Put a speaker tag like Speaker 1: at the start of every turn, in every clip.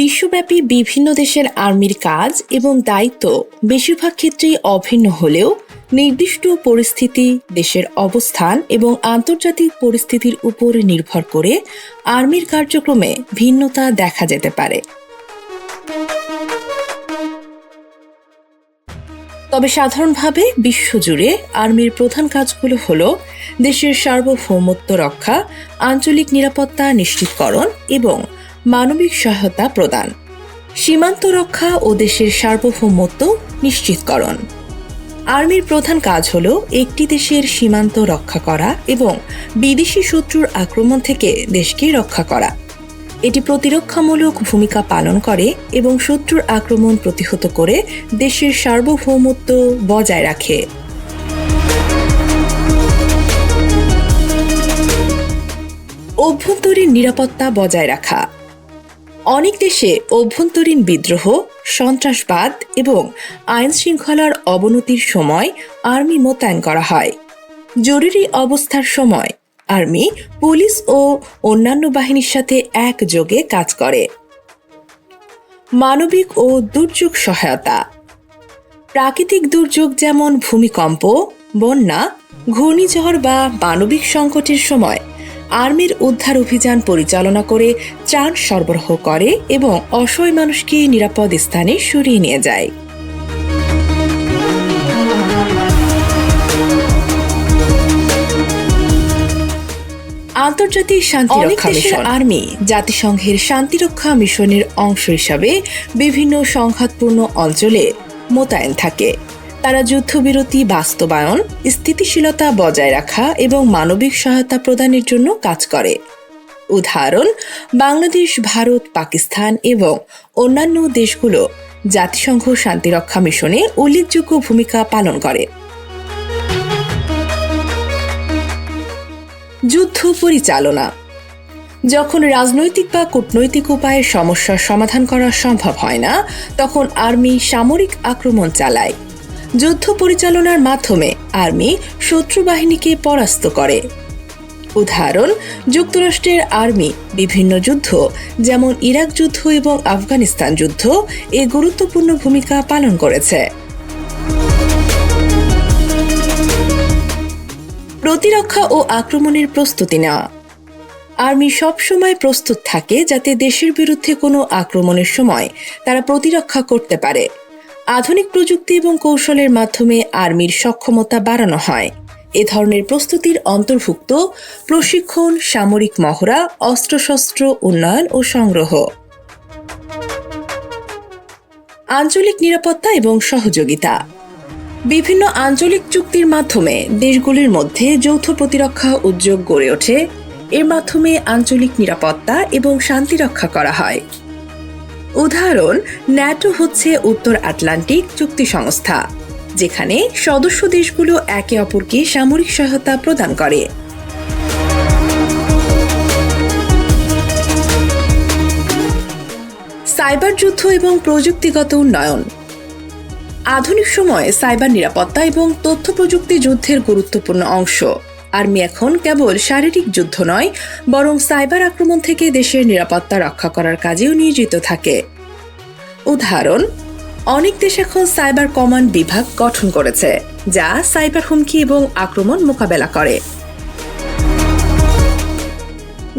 Speaker 1: বিশ্বব্যাপী বিভিন্ন দেশের আর্মির কাজ এবং দায়িত্ব বেশিরভাগ ক্ষেত্রেই অভিন্ন হলেও নির্দিষ্ট পরিস্থিতি, দেশের অবস্থান এবং আন্তর্জাতিক পরিস্থিতির উপর নির্ভর করে আর্মির কার্যক্রমে ভিন্নতা দেখা যেতে পারে। তবে সাধারণভাবে বিশ্বজুড়ে আর্মির প্রধান কাজগুলো হল দেশের সার্বভৌমত্ব রক্ষা, আঞ্চলিক নিরাপত্তা নিশ্চিতকরণ এবং মানবিক সহায়তা প্রদান। সীমান্ত রক্ষা ও দেশের সার্বভৌমত্ব নিশ্চিতকরণ। আর্মির প্রধান কাজ হল একটি দেশের সীমান্ত রক্ষা করা এবং বিদেশি শত্রুর আক্রমণ থেকে দেশকে রক্ষা করা। এটি প্রতিরক্ষামূলক ভূমিকা পালন করে এবং শত্রুর আক্রমণ প্রতিহত করে দেশের সার্বভৌমত্ব বজায় রাখে। অভ্যন্তরীণ নিরাপত্তা বজায় রাখা। অনেক দেশে অভ্যন্তরীণ বিদ্রোহ, সন্ত্রাসবাদ এবং আইন শৃঙ্খলার অবনতির সময় আর্মি মোতায়েন করা হয়। জরুরি অবস্থার সময় আর্মি, পুলিশ ও অন্যান্য বাহিনীর সাথে একযোগে কাজ করে। মানবিক ও দুর্যোগ সহায়তা। প্রাকৃতিক দুর্যোগ যেমন ভূমিকম্প, বন্যা, ঘূর্ণিঝড় বা মানবিক সংকটের সময় আর্মির উদ্ধার অভিযান পরিচালনা করে ত্রাণ সরবরাহ করে এবং অসহায় মানুষকে নিরাপদ স্থানে সরিয়ে নিয়ে যায়। আন্তর্জাতিক শান্তিরক্ষা মিশন। আর্মি জাতিসংঘের শান্তিরক্ষা মিশনের অংশ হিসাবে বিভিন্ন সংঘাতপূর্ণ অঞ্চলে মোতায়েন থাকে। তারা যুদ্ধবিরতি, বাস্তবায়ন, স্থিতিশীলতা বজায় রাখা এবং মানবিক সহায়তা প্রদানের জন্য কাজ করে। উদাহরণ, বাংলাদেশ, ভারত, পাকিস্তান এবং অন্যান্য দেশগুলো জাতিসংঘ শান্তিরক্ষা মিশনে উল্লেখযোগ্য ভূমিকা পালন করে। যুদ্ধ পরিচালনা। যখন রাজনৈতিক বা কূটনৈতিক উপায়ে সমস্যার সমাধান করা সম্ভব হয় না, তখন আর্মি সামরিক আক্রমণ চালায়। যুদ্ধ পরিচালনার মাধ্যমে আর্মি শত্রু বাহিনীকে পরাস্ত করে। উদাহরণ, যুক্তরাষ্ট্রের আর্মি, বিভিন্ন যুদ্ধ, যেমন ইরাক যুদ্ধ এবং আফগানিস্তান যুদ্ধ, এ গুরুত্বপূর্ণ ভূমিকা পালন করেছে। প্রতিরক্ষা ও আক্রমণের প্রস্তুতি নেওয়া। আর্মি সবসময় প্রস্তুত থাকে যাতে দেশের বিরুদ্ধে কোনো আক্রমণের সময় তারা প্রতিরক্ষা করতে পারে। আধুনিক প্রযুক্তি এবং কৌশলের মাধ্যমে আর্মির সক্ষমতা বাড়ানো হয়। এ ধরনের প্রস্তুতির অন্তর্ভুক্ত প্রশিক্ষণ, সামরিক মহড়া, অস্ত্রশস্ত্র উন্নয়ন ও সংগ্রহ। আঞ্চলিক নিরাপত্তা এবং সহযোগিতা। বিভিন্ন আঞ্চলিক চুক্তির মাধ্যমে দেশগুলির মধ্যে যৌথ প্রতিরক্ষা উদ্যোগ গড়ে ওঠে। এর মাধ্যমে আঞ্চলিক নিরাপত্তা এবং শান্তি রক্ষা করা হয়। উদাহরণ, ন্যাটো হচ্ছে উত্তর আটলান্টিক চুক্তি সংস্থা, যেখানে সদস্য দেশগুলো একে অপরকে সামরিক সহায়তা প্রদান করে। সাইবার যুদ্ধ এবং প্রযুক্তিগত উন্নয়ন। আধুনিক সময়ে সাইবার নিরাপত্তা এবং তথ্য প্রযুক্তি যুদ্ধের গুরুত্বপূর্ণ অংশ। আর্মি এখন কেবল শারীরিক যুদ্ধ নয়, বরং সাইবার আক্রমণ থেকে দেশের নিরাপত্তা রক্ষা করার কাজেও নিয়োজিত থাকে। উদাহরণ, অনেক দেশ এখন সাইবার কমান্ড বিভাগ গঠন করেছে, যা সাইবার হুমকি এবং আক্রমণ মোকাবেলা করে।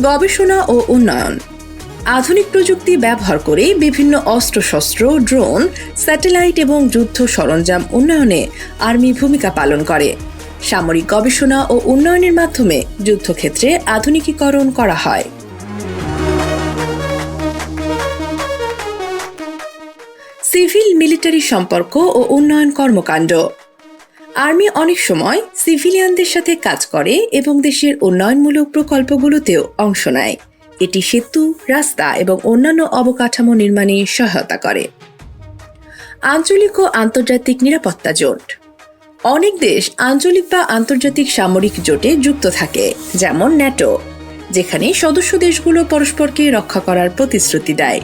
Speaker 1: গবেষণা ও উন্নয়ন, আধুনিক প্রযুক্তি ব্যবহার করে বিভিন্ন অস্ত্রশস্ত্র, ড্রোন, স্যাটেলাইট এবং যুদ্ধ সরঞ্জাম উন্নয়নে আর্মি ভূমিকা পালন করে। সামরিক গবেষণা ও উন্নয়নের মাধ্যমে যুদ্ধক্ষেত্রে আধুনিকীকরণ করা হয়। সিভিল মিলিটারি সম্পর্ক ও উন্নয়ন কর্মকাণ্ড। আর্মি অনেক সময় সিভিলিয়ানদের সাথে কাজ করে এবং দেশের উন্নয়নমূলক প্রকল্পগুলোতেও অংশ নেয়। এটি সেতু, রাস্তা এবং অন্যান্য অবকাঠামো নির্মাণে সহায়তা করে। আঞ্চলিক ও আন্তর্জাতিক নিরাপত্তা জোট। অনেক দেশ আঞ্চলিক বা আন্তর্জাতিক সামরিক জোটে যুক্ত থাকে, যেমন ন্যাটো, যেখানে সদস্য দেশগুলো পরস্পরকে রক্ষা করার প্রতিশ্রুতি দেয়।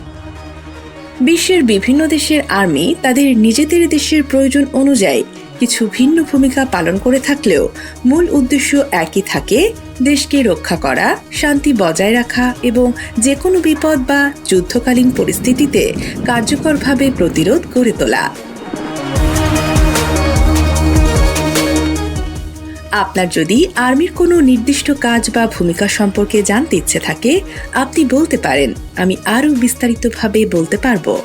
Speaker 1: বিশ্বের বিভিন্ন দেশের আর্মি তাদের নিজেদের দেশের প্রয়োজন অনুযায়ী কিছু ভিন্ন ভূমিকা পালন করে থাকলেও মূল উদ্দেশ্য একই থাকে, দেশকে রক্ষা করা, শান্তি বজায় রাখা এবং যে কোনো বিপদ বা যুদ্ধকালীন পরিস্থিতিতে কার্যকরভাবে প্রতিরোধ গড়ে তোলা। আপনার যদি আর্মির কোনো নির্দিষ্ট কাজ বা ভূমিকা সম্পর্কে জানতে ইচ্ছে থাকে, আপনি বলতে পারেন, আমি আরও বিস্তারিতভাবে বলতে পারব।